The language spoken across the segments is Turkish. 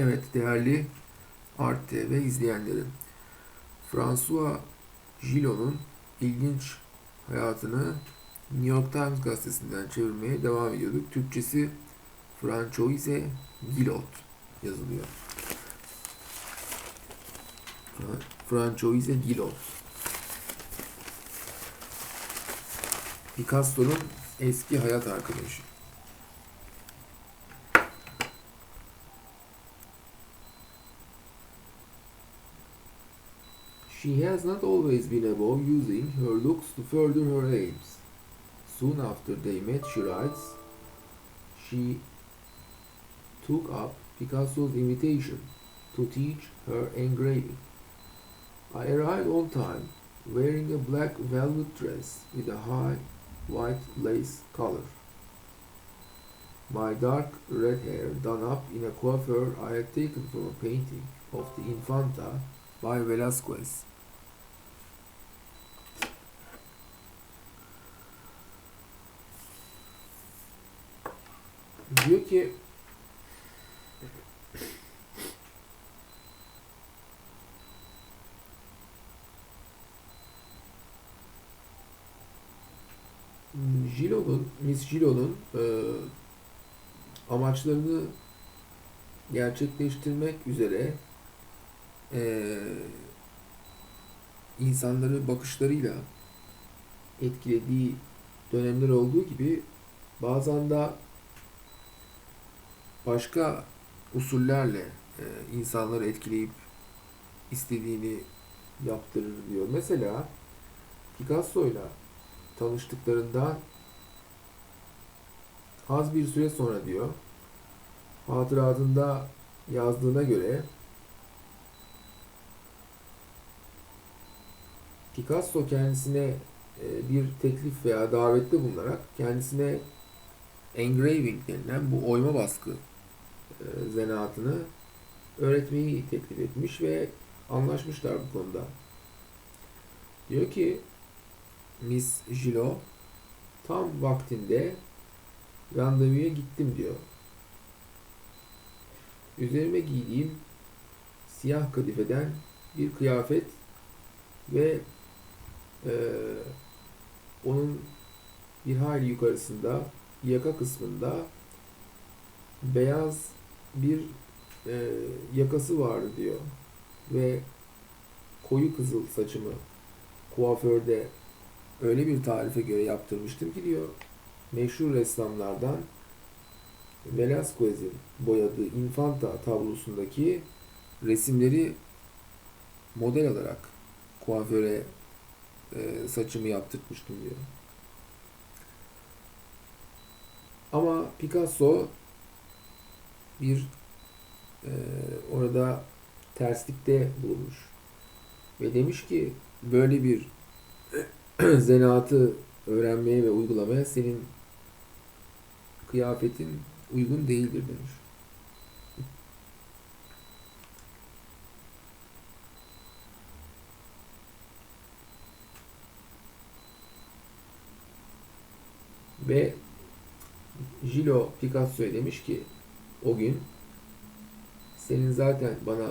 Evet değerli Art TV izleyenlerim. François Gillot'un ilginç hayatını New York Times gazetesinden çevirmeye devam ediyorduk. Türkçesi Francoise Gillot yazılıyor. Fra- Francoise Gillot. Picasso'nun eski hayat arkadaşı. She has not always been above using her looks to further her aims. Soon after they met, she writes, she took up Picasso's invitation to teach her engraving. I arrived on time, wearing a black velvet dress with a high white lace collar. My dark red hair done up in a coiffure I had taken from a painting of the Infanta by Velázquez. Diyor ki Giro'nun, Miss Giro'nun e, amaçlarını gerçekleştirmek üzere e, insanları bakışlarıyla etkilediği dönemler olduğu gibi bazen de başka usullerle e, insanları etkileyip istediğini yaptırır diyor. Mesela Picasso'yla tanıştıklarından az bir süre sonra diyor hatıratında yazdığına göre Picasso kendisine e, bir teklif veya davette bulunarak kendisine engraving denilen bu oyma baskı zanaatını öğretmeyi teklif etmiş ve anlaşmışlar bu konuda. Diyor ki Miss Gillot tam vaktinde randevuya gittim diyor. Üzerime giydiğim siyah kadifeden bir kıyafet ve e, onun bir hayli yukarısında yaka kısmında beyaz bir e, yakası vardı diyor ve koyu kızıl saçımı kuaförde öyle bir tarife göre yaptırmıştım ki diyor meşhur ressamlardan Velázquez'in boyadığı Infanta tablosundaki resimleri model olarak kuaföre e, saçımı yaptırmıştım diyor. Ama Picasso bir e, orada terslikte bulunmuş. Ve demiş ki böyle bir zanaatı öğrenmeye ve uygulamaya senin kıyafetin uygun değildir demiş. Ve Gilo Picasso'ya demiş ki o gün senin zaten bana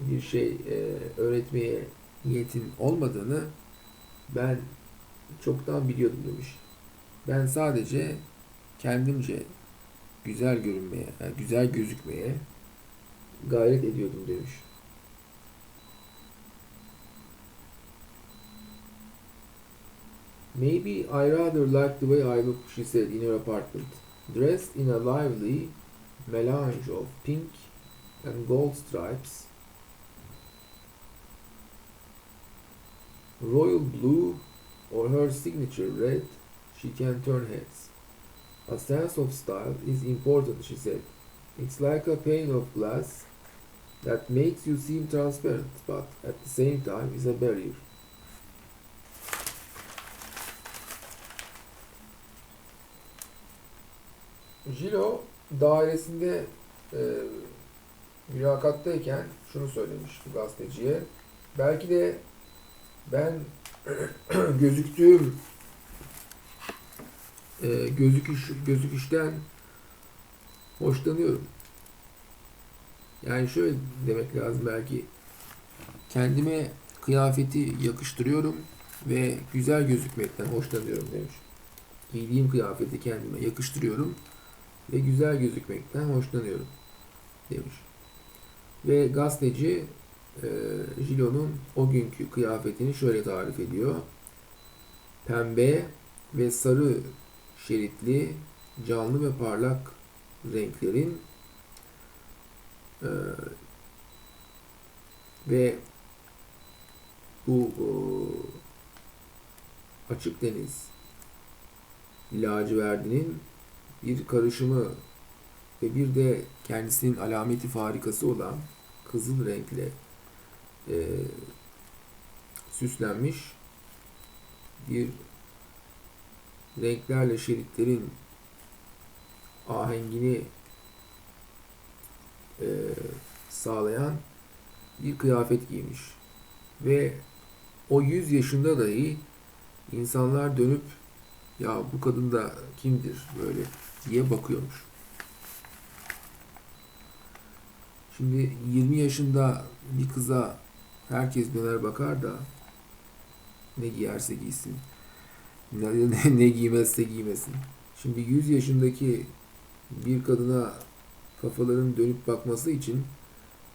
bir şey e, öğretmeye niyetin olmadığını ben çoktan biliyordum demiş. Ben sadece kendimce güzel görünmeye, yani güzel gözükmeye gayret ediyordum demiş. Maybe I rather like the way I look, she said in her apartment, dressed in a lively melange of pink and gold stripes, royal blue, or her signature red, she can turn heads. A sense of style is important, she said. It's like a pane of glass that makes you seem transparent, but at the same time is a barrier. Gilo dairesinde e, mülakattayken şunu söylemiş bu gazeteciye. Belki de ben gözüktüğüm e, gözüküş gözüküşten hoşlanıyorum. Yani şöyle demek lazım belki. Kendime kıyafeti yakıştırıyorum ve güzel gözükmekten hoşlanıyorum demiş. Giydiğim kıyafeti kendime yakıştırıyorum ve güzel gözükmekten hoşlanıyorum demiş. Ve gazeteci e, Jilo'nun o günkü kıyafetini şöyle tarif ediyor. Pembe ve sarı şeritli, canlı ve parlak renklerin e, ve bu e, açık deniz lacivertinin bir karışımı ve bir de kendisinin alameti farikası olan kızıl renkle e, süslenmiş bir renklerle şeritlerin ahengini e, sağlayan bir kıyafet giymiş. Ve o 100 yaşında dahi insanlar dönüp ya bu kadın da kimdir böyle diye bakıyormuş. Şimdi 20 yaşında bir kıza herkes döner bakar da ne giyerse giysin. Ne, ne, ne giymezse giymesin. Şimdi 100 yaşındaki bir kadına kafaların dönüp bakması için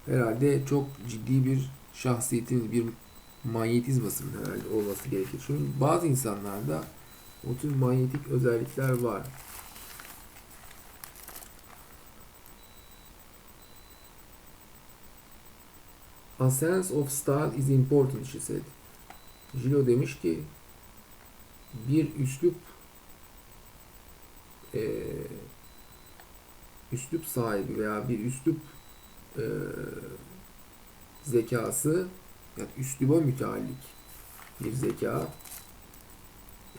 herhalde çok ciddi bir şahsiyetin, bir manyetizmasının herhalde olması gerekir. Çünkü bazı insanlarda o tür manyetik özellikler var. A sense of style is important, she said. Gilo demiş ki bir üslup e, üslup sahibi veya bir üslup e, zekası yani üsluba müteallik bir zeka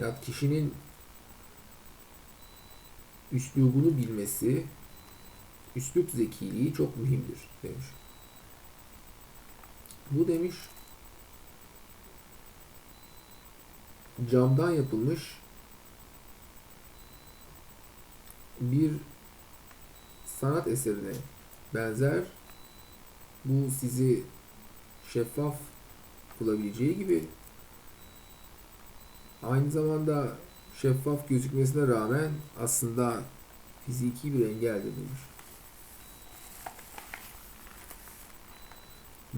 ya kişinin üslubunu bilmesi üslup zekiliği çok mühimdir demiş. Bu demiş camdan yapılmış bir sanat eserine benzer. Bu sizi şeffaf kılabileceği gibi aynı zamanda şeffaf gözükmesine rağmen aslında fiziki bir engeldir demiş.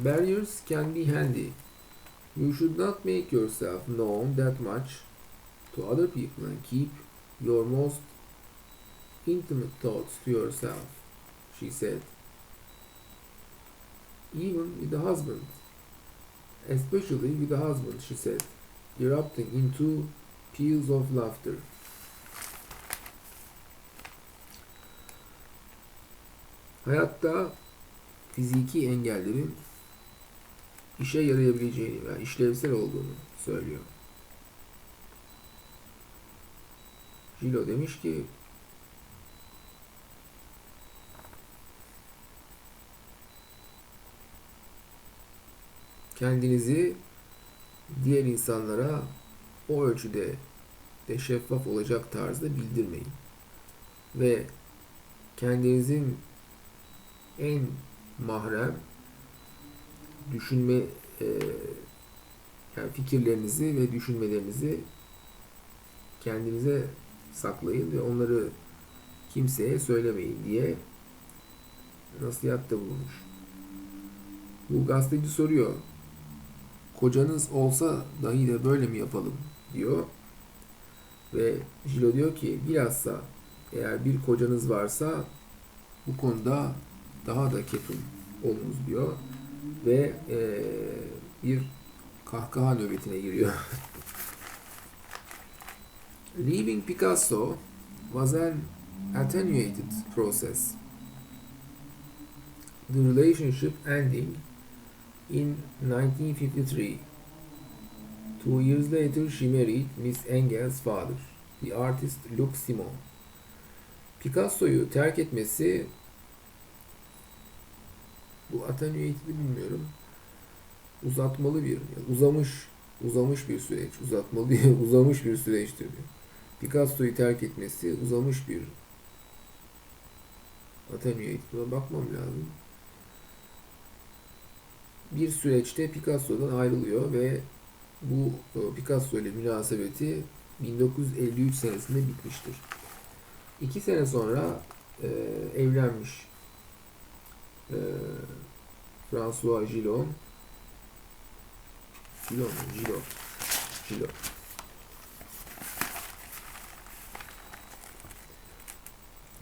Barriers can be handy. You should not make yourself known that much to other people and keep your most intimate thoughts to yourself, she said. Even with the husband, especially with the husband, she said, erupting into peals of laughter. Hayatta fiziki engellerin işe yarayabileceğini veya işlevsel olduğunu söylüyor. Jilo demiş ki kendinizi diğer insanlara o ölçüde de şeffaf olacak tarzda bildirmeyin. Ve kendinizin en mahrem düşünme e, yani fikirlerinizi ve düşünmelerinizi kendinize saklayın ve onları kimseye söylemeyin diye nasihatte bulunmuş. Bu gazeteci soruyor. Kocanız olsa dahi de böyle mi yapalım diyor. Ve Jilo diyor ki bilhassa eğer bir kocanız varsa bu konuda daha da ketum olunuz diyor ve e, bir kahkaha nöbetine giriyor. Leaving Picasso was an attenuated process. The relationship ending in 1953. Two years later, she married Miss Engel's father, the artist Luc Simon. Picasso'yu terk etmesi bu attenuated bilmiyorum. Uzatmalı bir, uzamış uzamış bir süreç, uzatmalı bir, uzamış bir süreçtir. Picasso'yu terk etmesi uzamış bir attenuated. Buna bakmam lazım. bir süreçte Picasso'dan ayrılıyor ve bu e, Picasso ile münasebeti 1953 senesinde bitmiştir. İki sene sonra e, evlenmiş e, François Gillon mu? Gillot. Gillot.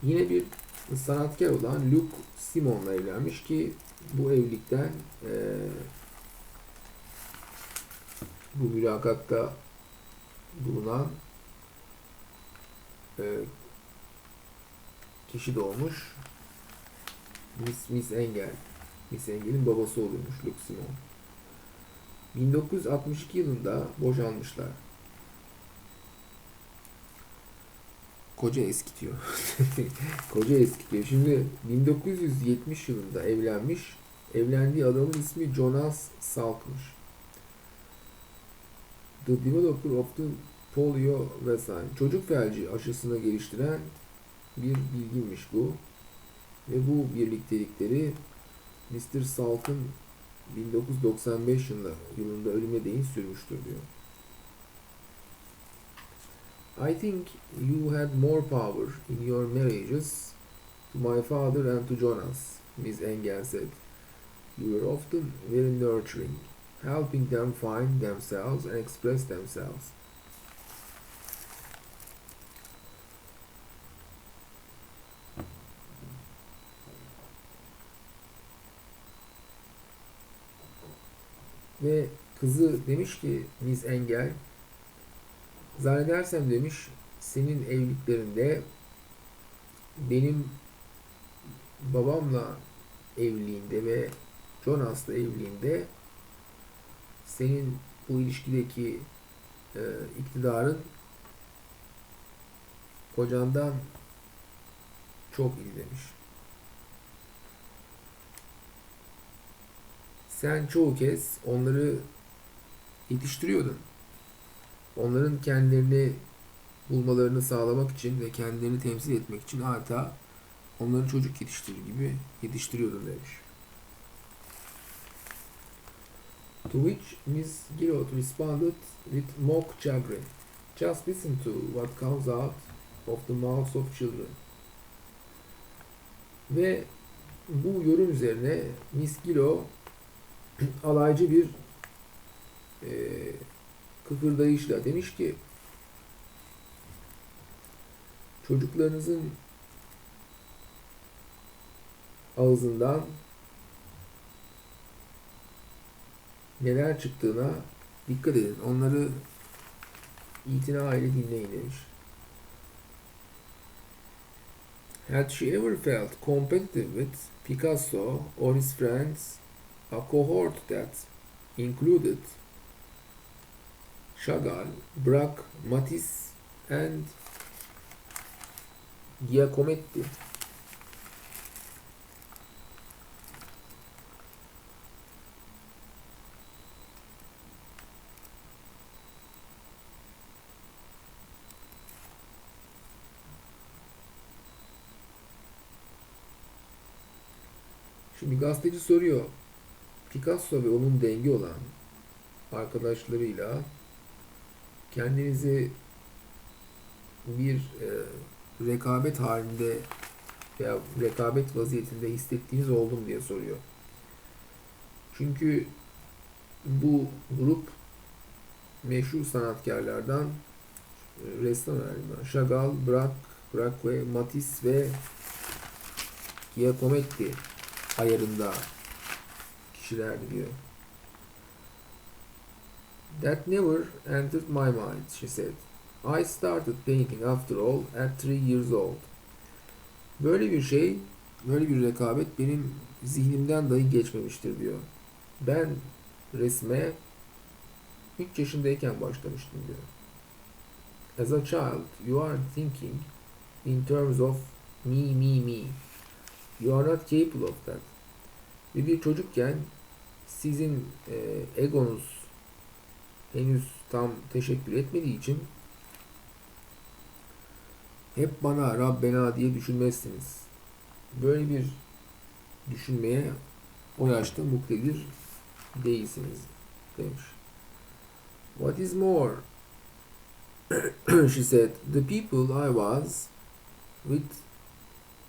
Yine bir sanatkar olan Luc Simon'la evlenmiş ki bu evlilikten e, bu mülakatta bulunan e, kişi doğmuş. Miss, Miss Engel. Miss Engel'in babası oluyormuş Luc Simon. 1962 yılında boşanmışlar. Koca eskitiyor. Koca eskitiyor. Şimdi 1970 yılında evlenmiş. Evlendiği adamın ismi Jonas Salk'mış. The developer of the polio vaccine. Çocuk felci aşısını geliştiren bir bilginmiş bu. Ve bu birliktelikleri Mr. Salk'ın 1995 yılında, yılında ölüme değin sürmüştür diyor. I think you had more power in your marriages to my father and to Jonas, Miss Engel said. You were often very nurturing, helping them find themselves and express themselves. Ve kızı demiş ki Miss Engel zannedersem demiş senin evliliklerinde benim babamla evliliğinde ve Jonas'la evliliğinde senin bu ilişkideki e, iktidarın kocandan çok iyi demiş. Sen çoğu kez onları yetiştiriyordun. Onların kendilerini bulmalarını sağlamak için ve kendilerini temsil etmek için adeta onları çocuk yetiştirir gibi yetiştiriyordun demiş. To which Miss Gillot responded with mock chagrin. Just listen to what comes out of the mouths of children. Ve bu yorum üzerine Miss Gilo alaycı bir e, kıkırdayışla demiş ki çocuklarınızın ağzından neler çıktığına dikkat edin. Onları itina ile dinleyin demiş. Had she ever felt competitive with Picasso or his friends, a cohort that included Chagall, Braque, Matisse and Giacometti. Şimdi gazeteci soruyor. Picasso ve onun dengi olan arkadaşlarıyla kendinizi bir e, rekabet halinde veya rekabet vaziyetinde hissettiğiniz oldu mu diye soruyor. Çünkü bu grup meşhur sanatkarlardan e, ressam galiba. Chagall, Braque, Braque, Matisse ve Giacometti ayarında kişilerdi diyor. That never entered my mind, she said. I started painting after all at three years old. Böyle bir şey, böyle bir rekabet benim zihnimden dahi geçmemiştir diyor. Ben resme 3 yaşındayken başlamıştım diyor. As a child, you are thinking in terms of me, me, me. You are not capable of that. Ve bir çocukken sizin e, egonuz henüz tam teşekkür etmediği için hep bana Rabbena diye düşünmezsiniz. Böyle bir düşünmeye o yaşta muktedir değilsiniz demiş. What is more? she said, the people I was with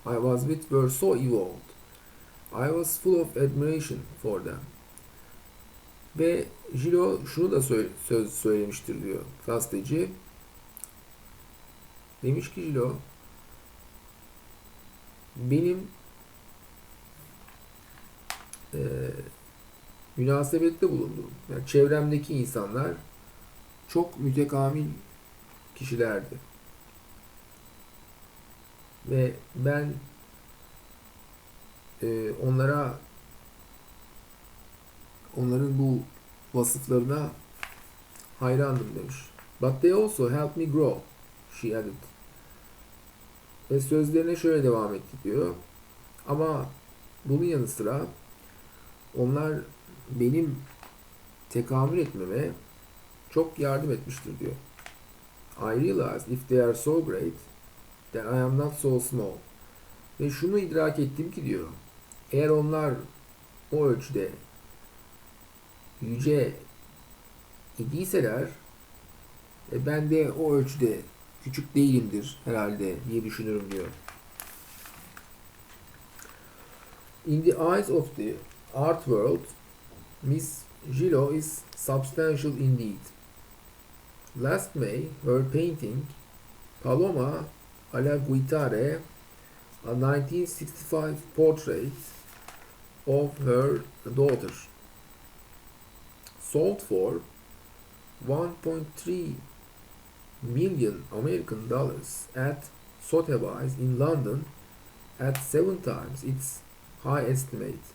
I was with were so evolved. I was full of admiration for them. Ve Jiro şunu da söz söylemiştir diyor gazeteci. Demiş ki Jiro benim e, münasebette bulundum. Yani çevremdeki insanlar çok mütekamil kişilerdi. Ve ben e, onlara onların bu vasıflarına hayrandım demiş. But they also helped me grow, she added. Ve sözlerine şöyle devam etti diyor. Ama bunun yanı sıra onlar benim tekamül etmeme çok yardım etmiştir diyor. I realized if they are so great, then I am not so small. Ve şunu idrak ettim ki diyor, eğer onlar o ölçüde yüce idiyseler, e, ben de o ölçüde küçük değilimdir herhalde diye düşünürüm diyor. In the eyes of the art world, Miss Gillo is substantial indeed. Last May, her painting, Paloma a la Guitare, a 1965 portrait of her daughter, sold for 1.3 million American dollars at Sotheby's in London at seven times its high estimate.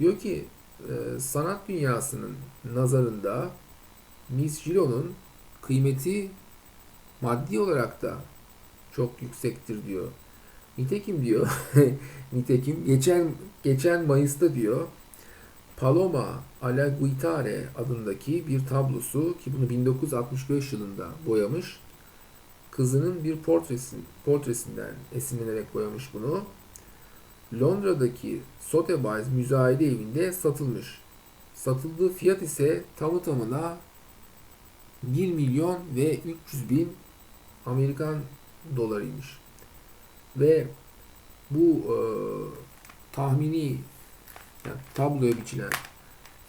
Diyor ki e, sanat dünyasının nazarında Miss Gillo'nun kıymeti maddi olarak da çok yüksektir diyor. Nitekim diyor, nitekim geçen geçen Mayıs'ta diyor Paloma alla Guitare adındaki bir tablosu ki bunu 1965 yılında boyamış. Kızının bir portresi, portresinden esinlenerek boyamış bunu. Londra'daki Sotheby's müzayede evinde satılmış. Satıldığı fiyat ise tamı tamına 1 milyon ve 300 bin Amerikan dolarıymış. Ve bu e, tahmini yani tabloya biçilen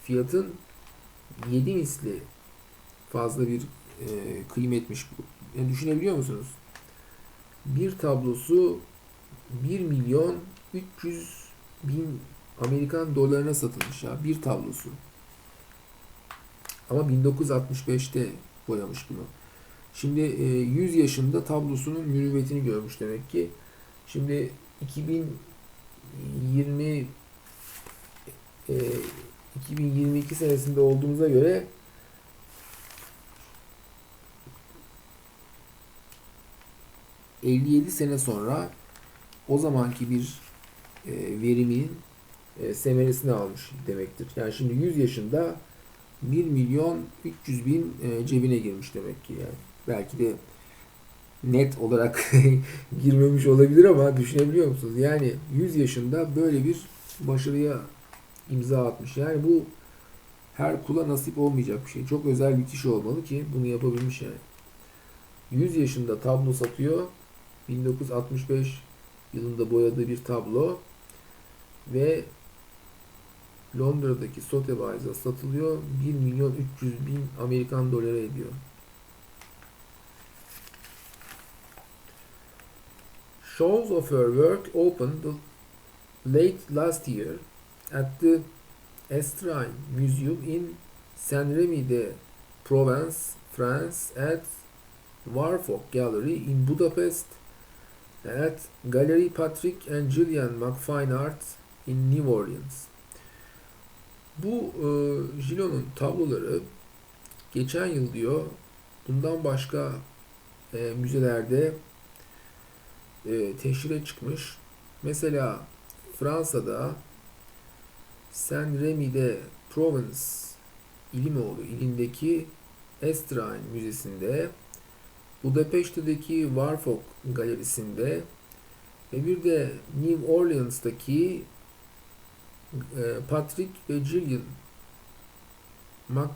fiyatın 7 misli fazla bir e, kıymetmiş bu. Yani düşünebiliyor musunuz? Bir tablosu 1 milyon 300 bin Amerikan dolarına satılmış ya bir tablosu. Ama 1965'te boyamış bunu. Şimdi e, 100 yaşında tablosunun mürüvvetini görmüş demek ki. Şimdi 2020 e, 2022 senesinde olduğumuza göre ...57 sene sonra... ...o zamanki bir... E, ...verimin... E, ...semeresini almış demektir. Yani şimdi 100 yaşında... 1 milyon 300 bin e, cebine girmiş demek ki yani. Belki de net olarak girmemiş olabilir ama düşünebiliyor musunuz? Yani 100 yaşında böyle bir başarıya imza atmış. Yani bu her kula nasip olmayacak bir şey. Çok özel bir kişi olmalı ki bunu yapabilmiş yani. 100 yaşında tablo satıyor. 1965 yılında boyadığı bir tablo ve Londra'daki Sotheby's'a satılıyor. 1 milyon 300 bin Amerikan doları ediyor. Shows of her work opened late last year at the Estrine Museum in Saint-Rémy-de-Provence, France at Warfok Gallery in Budapest at Gallery Patrick and Gillian McFine Art in New Orleans. Bu e, Gillo'nun tabloları geçen yıl diyor bundan başka e, müzelerde e, teşhire çıkmış. Mesela Fransa'da Saint Remy'de Provence İlimoğlu ilindeki Estrine Müzesi'nde Budapeşte'deki Warfok Galerisi'nde ve bir de New Orleans'taki e, Patrick ve Gillian Mac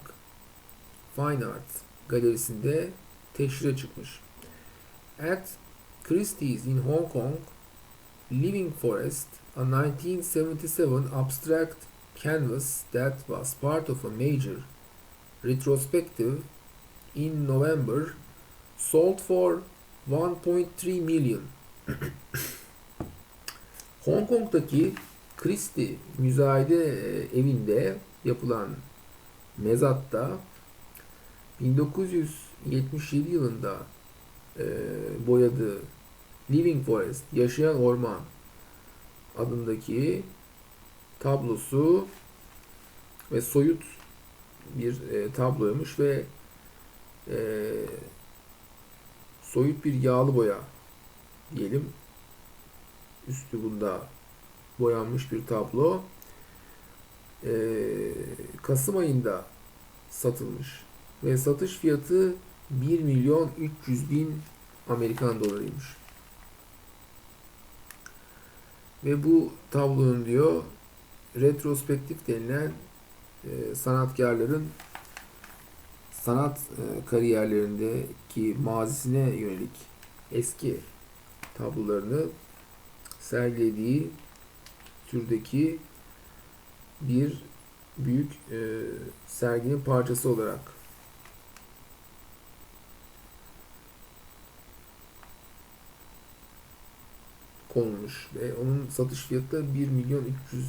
Fine Art galerisinde teşhire çıkmış. At Christie's in Hong Kong, Living Forest, a 1977 abstract canvas that was part of a major retrospective in November sold for 1.3 million. Hong Kong'daki Christie müzayede e, evinde yapılan mezatta 1977 yılında e, boyadığı Living Forest, Yaşayan Orman adındaki tablosu ve soyut bir e, tabloymuş ve e, soyut bir yağlı boya diyelim. Üstü bunda boyanmış bir tablo. E, Kasım ayında satılmış ve satış fiyatı 1 milyon 300 bin Amerikan dolarıymış. Ve bu tablonun diyor retrospektif denilen e, sanatkarların sanat e, kariyerlerindeki mazisine yönelik eski tablolarını sergilediği türdeki bir büyük e, serginin parçası olarak konulmuş ve onun satış fiyatı da 1 milyon 300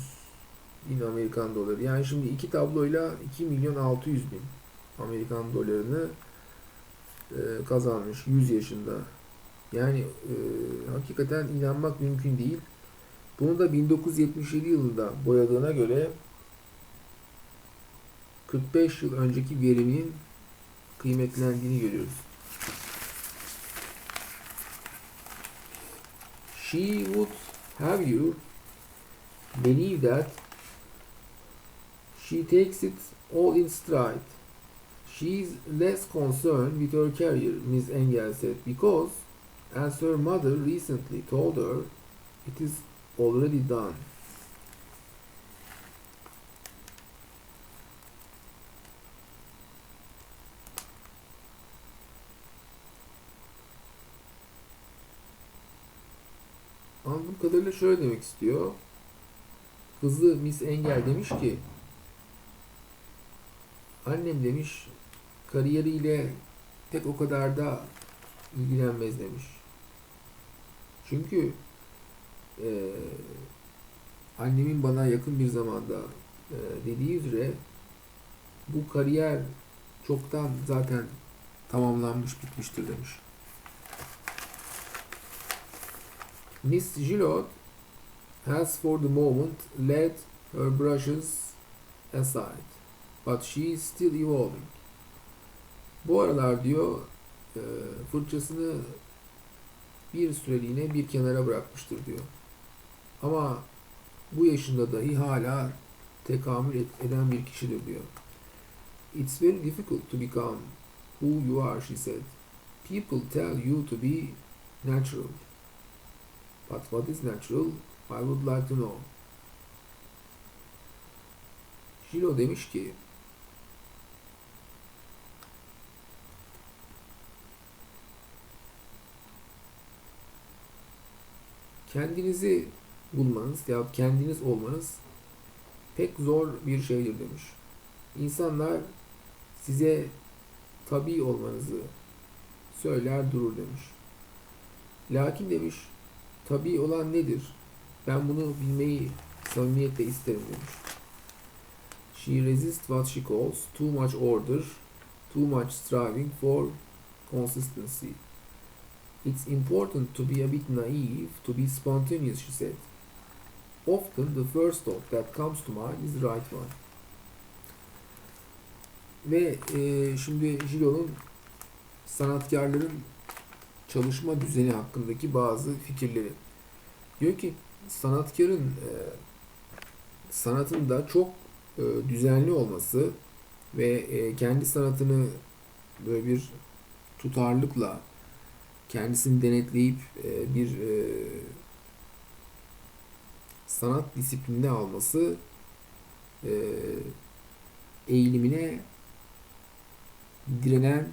bin Amerikan doları. Yani şimdi iki tabloyla 2 milyon 600 bin Amerikan dolarını e, kazanmış 100 yaşında. Yani e, hakikaten inanmak mümkün değil. Bunu da 1977 yılında boyadığına göre 45 yıl önceki veriminin kıymetlendiğini görüyoruz. She would have you believe that she takes it all in stride. She's less concerned with her career, Miss Engel said, because, as her mother recently told her, it is already done. Kadarıyla şöyle demek istiyor. Kızı Miss Engel demiş ki annem demiş kariyeriyle pek o kadar da ilgilenmez demiş. Çünkü e, annemin bana yakın bir zamanda e, dediği üzere bu kariyer çoktan zaten tamamlanmış bitmiştir demiş. Miss Gillot has for the moment let her brushes aside, but she is still evolving. Bu aralar diyor e, fırçasını bir süreliğine bir kenara bırakmıştır diyor. Ama bu yaşında dahi hala tekamül eden bir kişidir diyor. It's very difficult to become who you are, she said. People tell you to be natural. But what is natural? I would like to know. Jilo demiş ki kendinizi bulmanız ya kendiniz olmanız pek zor bir şeydir demiş. İnsanlar size tabi olmanızı söyler durur demiş. Lakin demiş tabi olan nedir? Ben bunu bilmeyi samimiyetle isterim demiş. She resists what she calls too much order, too much striving for consistency. It's important to be a bit naive, to be spontaneous, she said. Often the first thought that comes to mind is the right one. Ve e, şimdi Jilo'nun sanatkarların çalışma düzeni hakkındaki bazı fikirleri. Diyor ki sanatkarın e, sanatında çok e, düzenli olması ve e, kendi sanatını böyle bir tutarlılıkla kendisini denetleyip e, bir e, sanat disiplinine alması e, eğilimine direnen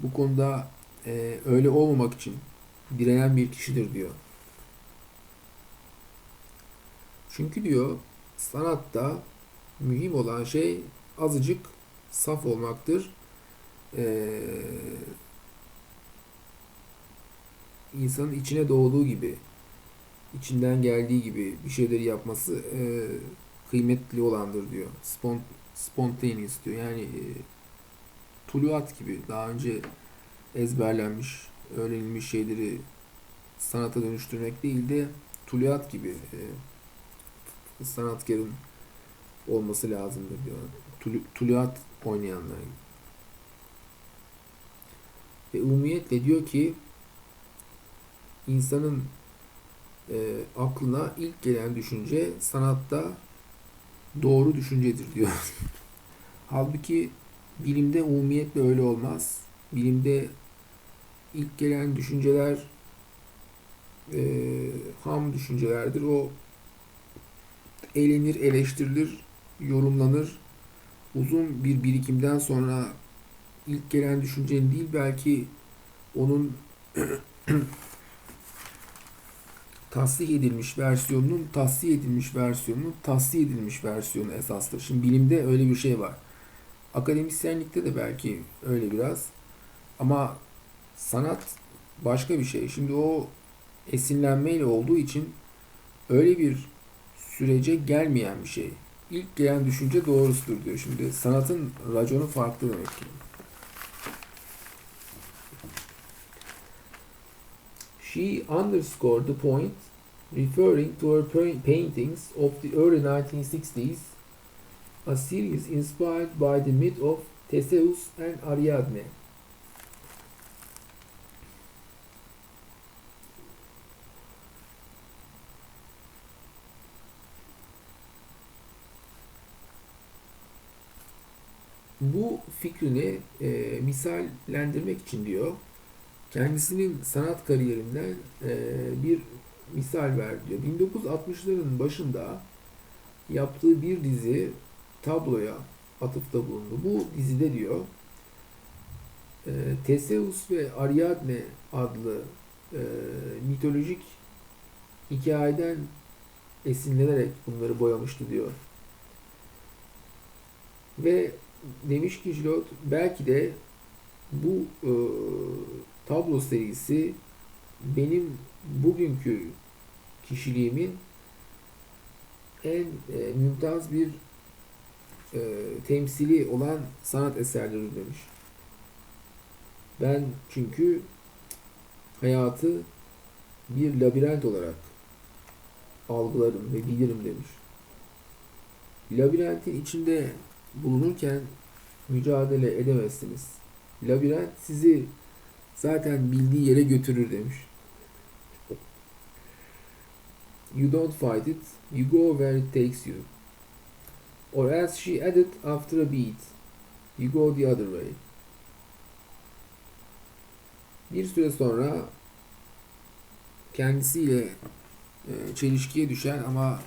bu konuda e, öyle olmamak için direnen bir kişidir diyor. Çünkü diyor sanatta mühim olan şey azıcık saf olmaktır. Ee, insanın içine doğduğu gibi, içinden geldiği gibi bir şeyleri yapması e, kıymetli olandır diyor. Spont spontaneous diyor. Yani e, tuluat gibi daha önce ezberlenmiş, öğrenilmiş şeyleri sanata dönüştürmek değil de tuluat gibi e, sanatkarın olması lazımdır diyor. Tul- Tuluat oynayanlar. Ve umumiyetle diyor ki insanın e, aklına ilk gelen düşünce sanatta doğru düşüncedir diyor. Halbuki bilimde umumiyetle öyle olmaz. Bilimde ilk gelen düşünceler e, ham düşüncelerdir. O eğlenir, eleştirilir, yorumlanır. Uzun bir birikimden sonra ilk gelen düşüncenin değil belki onun tasdik edilmiş versiyonunun tasdik edilmiş versiyonunun tasdik edilmiş versiyonu esastır. Şimdi bilimde öyle bir şey var. Akademisyenlikte de belki öyle biraz. Ama sanat başka bir şey. Şimdi o esinlenmeyle olduğu için öyle bir sürece gelmeyen bir şey. İlk gelen düşünce doğrusudur diyor. Şimdi sanatın raconu farklı demek ki. She underscored the point referring to her pa- paintings of the early 1960s, a series inspired by the myth of Theseus and Ariadne. Bu fikrini e, misallendirmek için diyor, kendisinin sanat kariyerinden e, bir misal ver diyor. 1960'ların başında yaptığı bir dizi tabloya atıfta bulundu. Bu dizide diyor e, Theseus ve Ariadne adlı e, mitolojik hikayeden esinlenerek bunları boyamıştı diyor. Ve demiş ki Gillot belki de bu e, tablo serisi benim bugünkü kişiliğimin en e, mümtaz bir e, temsili olan sanat eserleri demiş. Ben çünkü hayatı bir labirent olarak algılarım ve bilirim demiş. Labirentin içinde bulunurken mücadele edemezsiniz. Labirent sizi zaten bildiği yere götürür demiş. You don't fight it, you go where it takes you. Or as she added after a beat, you go the other way. Bir süre sonra kendisiyle e, çelişkiye düşen ama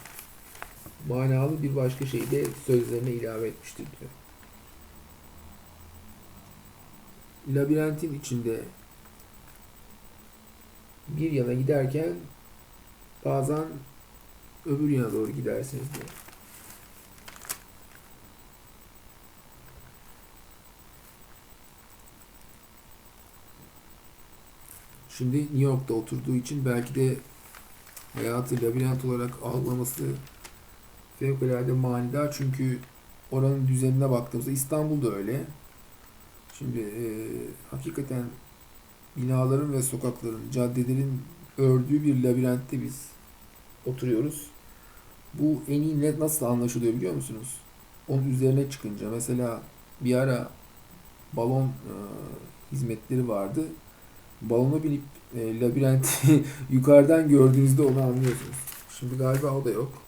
manalı bir başka şeyi de sözlerine ilave etmiştir diyor. Labirentin içinde bir yana giderken bazen öbür yana doğru gidersiniz diyor. Şimdi New York'ta oturduğu için belki de hayatı labirent olarak algılaması fevkalade manidar çünkü oranın düzenine baktığımızda İstanbul'da öyle. Şimdi e, hakikaten binaların ve sokakların, caddelerin ördüğü bir labirentte biz oturuyoruz. Bu en iyi net nasıl anlaşılıyor biliyor musunuz? Onun üzerine çıkınca mesela bir ara balon e, hizmetleri vardı. Balona binip e, labirenti yukarıdan gördüğünüzde onu anlıyorsunuz. Şimdi galiba o da yok.